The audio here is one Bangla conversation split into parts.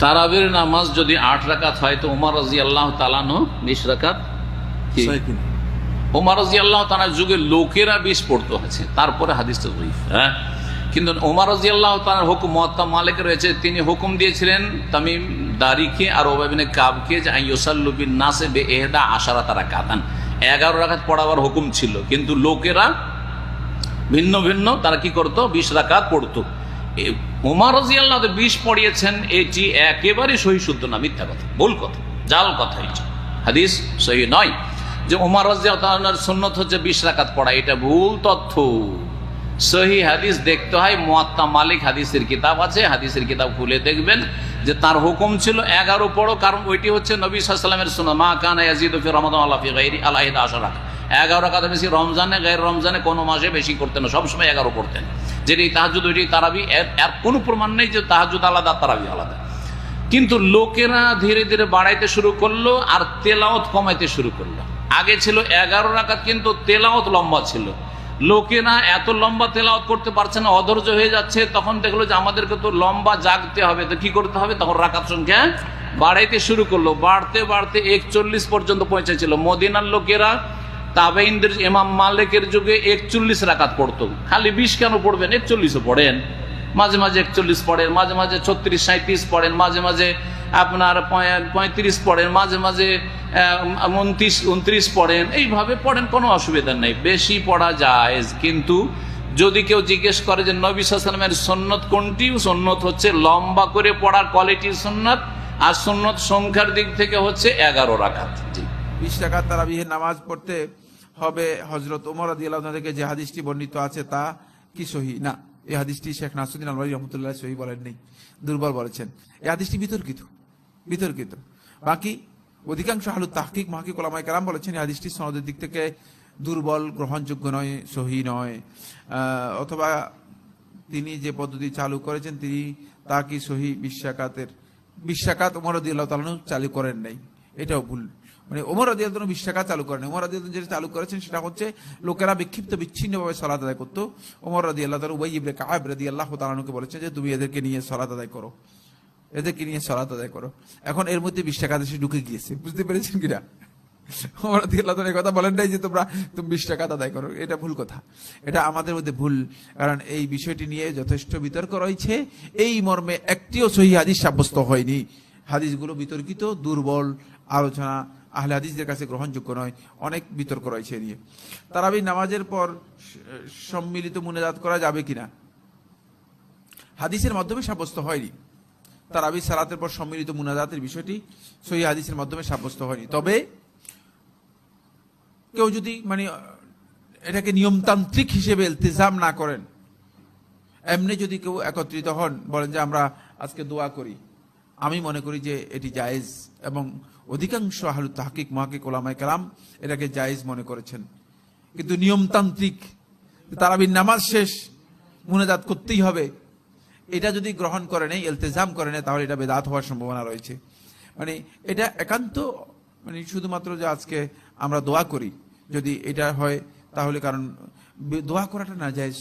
তারাবির নামাজ যদি আট রাকাত হয় তো উমর রাজি আল্লাহ তালানো বিশ রাকাত কি? ওমর রাজি আল্লাহ তালার যুগে লোকেরা বিষ পড়তো আছে তারপরে হাদিসটা জয়ীফ হ্যাঁ? কিন্তু ওমর রাজি আল্লাহ তালার হুকুম মহাত্মা মালিক রয়েছে তিনি হুকুম দিয়েছিলেন তামিম দারিকে আর ওবাবিনে কাবকে যে আইসাল্লুবিন নাসে বে এহদা আশারা তারা কাতান এগারো রাখাত পড়াবার হুকুম ছিল কিন্তু লোকেরা ভিন্ন ভিন্ন তারা কি করতো? বিশ রাকাত পড়তো। উমার রাজি আল্লাহ বিষ পড়িয়েছেন এটি একেবারে সহি শুদ্ধ না, মিথ্যা কথা, ভুল কথা, জাল কথা এটি। হাদিস সহি নয় যে উমার রাজি আল্লাহর সুন্নত হচ্ছে বিশ রাকাত পড়া, এটা ভুল তথ্য। সহি হাদিস দেখতে হয়, মোয়াত্তা মালিক হাদিসের কিতাব আছে, হাদিসের কিতাব খুলে দেখবেন যে তার হুকুম ছিল এগারো পড়ো, কারণ ওইটি হচ্ছে নবী সাল্লামের সুন্নত, মা কানা ইয়াজিদ ফি রমাদান আল্লাহ গাইরি আলাহিদ আশরা এগারো রাকাত বেশি রমজানে, গায়ের রমজানে কোনো মাসে বেশি করতেন না, সবসময় এগারো পড়তেন। যেটি তাহাজুদ ওইটি তারাবি, এর কোনো প্রমাণ নেই যে তাহাজুদ আলাদা, তারাবি আলাদা। কিন্তু লোকেরা ধীরে ধীরে বাড়াইতে শুরু করল আর তেলাওত কমাইতে শুরু করল। আগে ছিল এগারো রাকাত, কিন্তু তেলাওত লম্বা ছিল। লোকেরা এত লম্বা তেলাওত করতে পারছে না, অধৈর্য হয়ে যাচ্ছে। তখন দেখল যে আমাদেরকে তো লম্বা জাগতে হবে, তো কি করতে হবে? তখন রাকাত সংখ্যা বাড়াইতে শুরু করল। বাড়তে বাড়তে একচল্লিশ পর্যন্ত পৌঁছেছিল। মদিনার লোকেরা তাবেইনদের ইমাম মালিকের যুগে একচল্লিশ রাকাত পড়তো। খালি বিশ কেন পড়বেন? একচল্লিশও পড়েন। মাঝে মাঝে একচল্লিশ পড়েন, মাঝে মাঝে ছত্রিশ সাঁত্রিশ পড়েন, মাঝে মাঝে আপনার পঁয়ত্রিশ পড়েন, মাঝে মাঝে উনত্রিশ উনত্রিশ পড়েন। এইভাবে পড়েন, কোনো অসুবিধা নেই। বেশি পড়া যায় কিন্তু যদি কেউ জিজ্ঞেস করে যে নবী সালামের সন্ন্যত কোনটি? সন্ন্যত হচ্ছে লম্বা করে পড়ার কোয়ালিটির সন্ন্যত আর সন্ন্যত সংখ্যার দিক থেকে হচ্ছে এগারো রাখাত বিশ টাকা তারাবিহের নামাজ পড়তে হবে হজরত উমর আদি আল্লাহ থেকে যে হাদিসটি বর্ণিত আছে তা কি সহি? না, এই হাদিসটি শেখ নাসুদ্দিন আলমারি রহমতুল্লাহ সহি বলেননি, দুর্বল বলেছেন। এই হাদিসটি বিতর্কিত বিতর্কিত। বাকি অধিকাংশ হালু তাহকিক, মাহকিক ওলামাই কালাম বলেছেন এই হাদিসটি সনদের দিক থেকে দুর্বল, গ্রহণযোগ্য নয়, সহি নয়। অথবা তিনি যে পদ্ধতি চালু করেছেন তিনি তা কি সহি? বিশ্বাকাতের, বিশ্বাকাত ওমর রদি আল্লাহ চালু করেন নাই। এটাও ভুল। মানে ওমর রদি আল্লাহ বিশ্বাকাত চালু করেন। ওমর আল্লাহ যেটা চালু করেছেন সেটা হচ্ছে লোকেরা বিক্ষিপ্ত বিচ্ছিন্নভাবে সলাত আদায় করতো। ওমর রদি আল্লাহ তালু উবাই ইবনে কাব রদি আল্লাহ তালানুকে বলেছেন যে, তুমি এদেরকে নিয়ে সলাত আদায় করো। এদেরকে নিয়ে সলাত আদায় করো। এখন এর মধ্যে বিশ্বাকাত এসে ঢুকে গিয়েছে। বুঝতে পেরেছেন কিনা ওমর রদি আল্লাহ তাআলা কথা বলেন নাই যে, তোমরা, তুমি বিশ টাকা আদায় করো। এটা ভুল কথা। এটা আমাদের মধ্যে ভুল। কারণ এই বিষয়টি নিয়ে যথেষ্ট বিতর্ক রয়েছে। এই মর্মে একটিও সহি হাদিস সাব্যস্ত হয়নি। হাদিসগুলো বিতর্কিত, দুর্বল আলোচনা আহলে কাছে গ্রহণযোগ্য নয়, অনেক বিতর্ক রয়েছে নিয়ে। তারাবি নামাজের পর সম্মিলিত মুনাজাত করা যাবে কিনা? হাদিসের মাধ্যমে সাব্যস্ত হয়নি। তারাবি সালাতের পর সম্মিলিত মুনাজাতের বিষয়টি সহি হাদিসের মাধ্যমে সাব্যস্ত হয়নি। তবে কেউ যদি মানে এটাকে নিয়মতান্ত্রিক হিসেবে ইলতিজাম না করেন, এমনি যদি কেউ একত্রিত হন, বলেন যে আমরা আজকে দোয়া করি আমি মনে করি যে এটি জায়েজ এবং অধিকাংশ আহলু তাহকিক, মহাকিক ওলামাই কালাম এটাকে জায়েজ মনে করেছেন। কিন্তু নিয়মতান্ত্রিক তারাবির নামাজ শেষ, মুনাজাত করতেই হবে, এটা যদি গ্রহণ করে নেই, ইলতেজাম করে নেই তাহলে এটা বেদাত হওয়ার সম্ভাবনা রয়েছে। মানে এটা একান্ত মানে শুধুমাত্র যে আজকে আমরা দোয়া করি, যদি এটা হয়, তাহলে কারণ দোয়া করাটা না যায়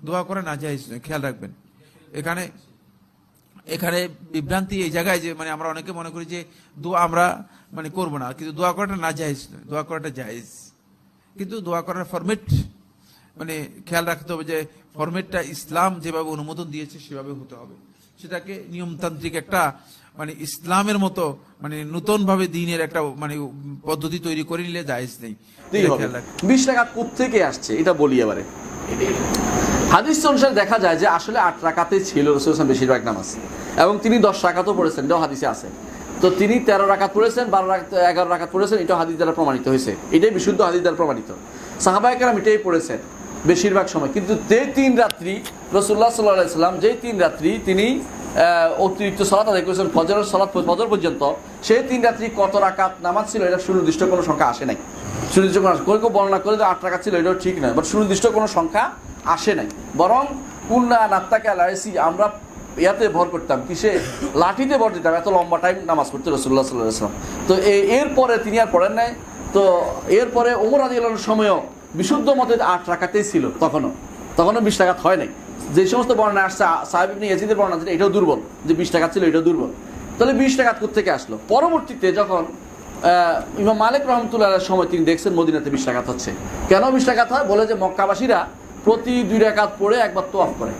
দোয়া করা না যায় খেয়াল রাখবেন। এখানে এখানে বিভ্রান্তি এই জায়গায় যে মানে আমরা অনেকে মনে করি যে দোয়া আমরা মানে করব না। কিন্তু দোয়া করাটা না জায়েজ নয়। দোয়া করাটা জায়েজ। কিন্তু দোয়া করার ফরমেট মানে খেয়াল রাখতে হবে যে ফরমেটটা ইসলাম যেভাবে অনুমোদন দিয়েছে সেভাবে হতে হবে। সেটাকে নিয়মতান্ত্রিক একটা মানে ইসলামের মতো মানে নতুন ভাবে দিনের একটা মানে পদ্ধতি তৈরি করে নিলে জায়েজ নেই। বিশ টাকা থেকে আসছে? এটা বলি এবারে। হাদিস অনুসারে দেখা যায় যে আসলে আট রাকাতে ছিল রসুল বেশিরভাগ নামাজ। এবং তিনি দশ রাকাতও পড়েছেন, এটাও হাদিসে আছে। তো তিনি তেরো রাকাত পড়েছেন, বারো রাকাত, এগারো রাকাত পড়েছেন, এটাও হাদিস দ্বারা প্রমাণিত হয়েছে। এটাই বিশুদ্ধ হাদিস দ্বারা প্রমাণিত। সাহাবাহিকেরাম এটাই পড়েছেন বেশিরভাগ সময়। কিন্তু যে তিন রাত্রি রসুল্লাহ সাল্লাহ সাল্লাম যেই তিন রাত্রি তিনি অতিরিক্ত সলাত আদায় করেছেন, ফজরের সলাত ফজর পর্যন্ত, সেই তিন রাত্রি কত রাকাত নামাজ ছিল এটা সুনির্দিষ্ট কোনো সংখ্যা আসে নাই। সুনির্দিষ্ট কোনো কেউ বর্ণনা করে যে আট টাকা ছিল, এটাও ঠিক নয় বাট সুনির্দিষ্ট কোনো সংখ্যা আসে নাই। বরং কুন্না নাত্তাকে লাইসি আমরা ইয়াতে ভর করতাম, কিসে? লাঠিতে ভর দিতাম, এত লম্বা টাইম নামাজ পড়তে রসুল্লাহ সাল্লাম তো এরপরে তিনি আর পড়েন নাই। তো এরপরে ওমর আদি সময়ও বিশুদ্ধ মতে আট রাখাতেই ছিল তখনও। তখনও বিশ টাকা হয় নাই। যে সমস্ত বর্ণনা আসছে সাহেব ইবনে ইয়াজিদের বর্ণনা যেটা এটাও দুর্বল যে বিশ টাকা ছিল, এটাও দুর্বল। তাহলে বিশ টাকা থেকে আসলো? পরবর্তীতে যখন ইমাম মালিক রহমতুল্লাহ সময় তিনি দেখছেন মদিনাতে বিশ হচ্ছে। কেন বিশ হয়? বলে যে মক্কাবাসীরা প্রতি দুই রাকাত পড়ে একবার তোয়াফ করে।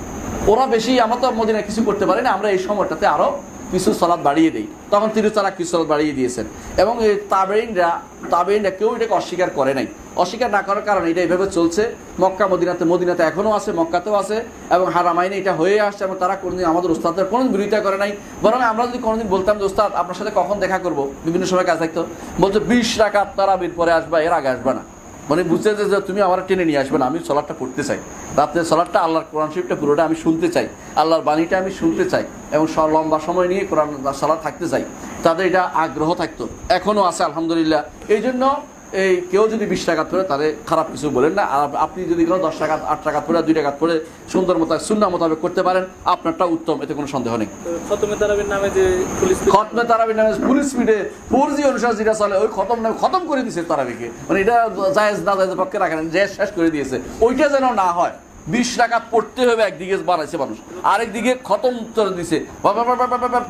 ওরা বেশি, আমরা তো মদিনায় কিছু করতে পারি না, আমরা এই সময়টাতে আরও কিছু সলাদ বাড়িয়ে দিই। তখন তালাক কিছু সলাদ বাড়িয়ে দিয়েছেন। এবং এই তাবেইনরা তাবেইনরা কেউ এটাকে অস্বীকার করে নাই। অস্বীকার না করার কারণে এটা এইভাবে চলছে। মক্কা, মদিনাতে মদিনাতে এখনও আছে, মক্কাতেও আছে, এবং হারামাইনে এটা হয়ে আসছে, এবং তারা কোনোদিন আমাদের উস্তাদের কোনোদিন বিরোধিতা করে নাই। বরং আমরা যদি কোনোদিন বলতাম যে, উস্তাদ, আপনার সাথে কখন দেখা করব? বিভিন্ন সময় কাজ থাকতো। বলতো, বিশ টাকা তারাবির পরে আসবা, এর আগে আসবা না। মানে বুঝতে যে তুমি আমার টেনে নিয়ে আসবে না, আমি সলাটটা পড়তে চাই। রাত্রে সলাটটা আল্লাহর কোরআন শরীফটা পুরোটা আমি শুনতে চাই। আল্লাহর বাণীটা আমি শুনতে চাই এবং স- লম্বা সময় নিয়ে কোরআন সলাট থাকতে চাই। তাদের এটা আগ্রহ থাকতো। এখনও আছে, আলহামদুলিল্লাহ। এই জন্য এই কেউ যদি বিশ টাকা পরে তাহলে খারাপ কিছু বলেন না। আর আপনি যদি কোনো দশ টাকা আট টাকা পরে দুই টাকা পরে সুন্দর মতো সুন্না মোতাবেক করতে পারেন আপনারটা উত্তম এতে কোনো সন্দেহ নেই। খতমে তারাবির নামে যে পুলিশ খতমে তারাবির নামে ফুল স্পিডে ফোর জি অনুসার যেটা চলে ওই খতম নামে খতম করে দিয়েছে তারাবিকে। মানে এটা জায়েজ না জায়েজ পক্ষে রাখেন যে শেষ করে দিয়েছে ওইটা যেন না হয়। বিশ টাকা পড়তে হবে, একদিকে বাড়াইছে মানুষ, আরেকদিকে খতম করে দিছে।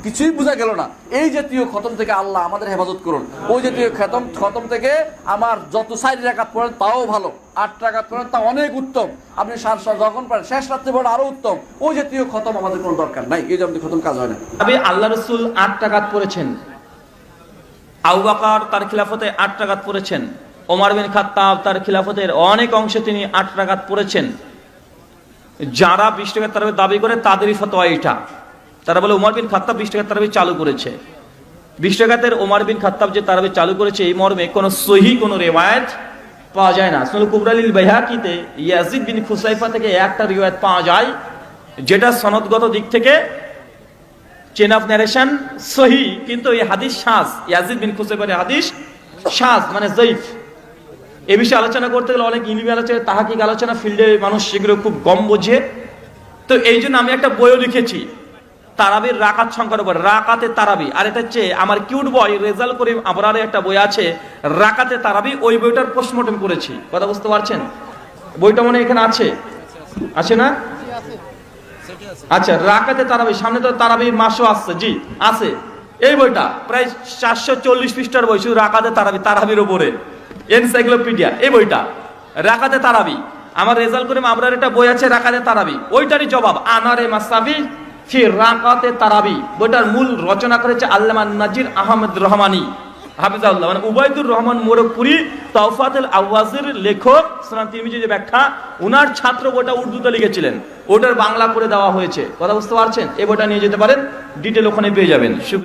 কিছুই বোঝা গেল না। এই জাতীয় খতম থেকে আল্লাহ আমাদের হেফাজত করুন। ওই জাতীয় খতম খতম থেকে আমার যত সাইড রাখাত পড়েন তাও ভালো, আট টাকা পড়েন তা অনেক উত্তম। আপনি সার সার যখন পারেন শেষ রাত্রে পড়েন আরও উত্তম। ওই জাতীয় খতম আমাদের কোনো দরকার নাই, এই জন্য খতম কাজ হয় না। তবে আল্লাহ রসুল আট টাকাত পড়েছেন। আউবাকার তার খিলাফতে আট টাকাত পড়েছেন। ওমর বিন খাত্তাব তার খিলাফতের অনেক অংশে তিনি আট টাকাত পড়েছেন। যারা বিশ টাকার তারাবি দাবি করে, তাদেরই ফতোয়া এটা তারা বলে, উমর বিন খাত্তাব বিশ টাকার তারাবি চালু করেছে। বিশ টাকাতের ওমর বিন খাত্তাব যে তারাবি চালু করেছে, এই মর্মে কোনো সহি, কোনো রেওয়ায়ত পাওয়া যায় না। সুনুল কুবরালিল বাইহাকিতে ইয়াজিদ বিন খুসাইফা থেকে একটা রিওয়ায়ত পাওয়া যায়, যেটা সনদগত দিক থেকে চেন অফ ন্যারেশন সহি, কিন্তু এই হাদিস শাজ ইয়াজিদ বিন খুসাইফার হাদিস শাজ মানে জয়ীফ। এ বিষয়ে আলোচনা করতে গেলে অনেক ইলমি আলোচনা তাহাকিক আলোচনা ফিল্ডে মানুষ সেগুলো খুব কম বোঝে। তো এই জন্য আমি একটা বইও লিখেছি, তারাবির রাকাত সংখ্যার উপর রাকাতে তারাবি। আর এটা হচ্ছে আমার কিউট বয় রেজাল করিম আবরারে একটা বই আছে, রাকাতে তারাবি। ওই বইটার পোস্টমর্টম করেছি। কথা বুঝতে পারছেন? বইটা মনে এখানে আছে। আছে না? আচ্ছা রাকাতে তারাবি, সামনে তো তারাবি মাসও আসছে, জি, আছে। এই বইটা, প্রায় চারশো চল্লিশ পৃষ্ঠার বই, শুধু রাকাতে তারাবি, তারাবির উপরে। এনসাইক্লোপিডিয়া এই বইটা। রাকাতে তারাবি। আমার রেজাল্ট করে আমরার একটা বই আছে রাকাতে তারাবি। ওইটারই জবাব, আনারে মাসাবি ফি রাকাতে তারাবি। বইটার মূল রচনা করেছে আল্লামা নাজির আহমেদ রহমানি। হাফিজাউল্লাহ মানে উবাইদুর রহমান মোরকপুরি তৌফাতুল আওয়াজের লেখক, সুনান তিরমিজি যে ব্যাখ্যা, উনার ছাত্র বইটা উর্দুতে লিখেছিলেন। ওটার বাংলা করে দেওয়া হয়েছে। কথা বুঝতে পারছেন? এই বইটা নিয়ে যেতে পারেন ডিটেল ওখানে পেয়ে যাবেন।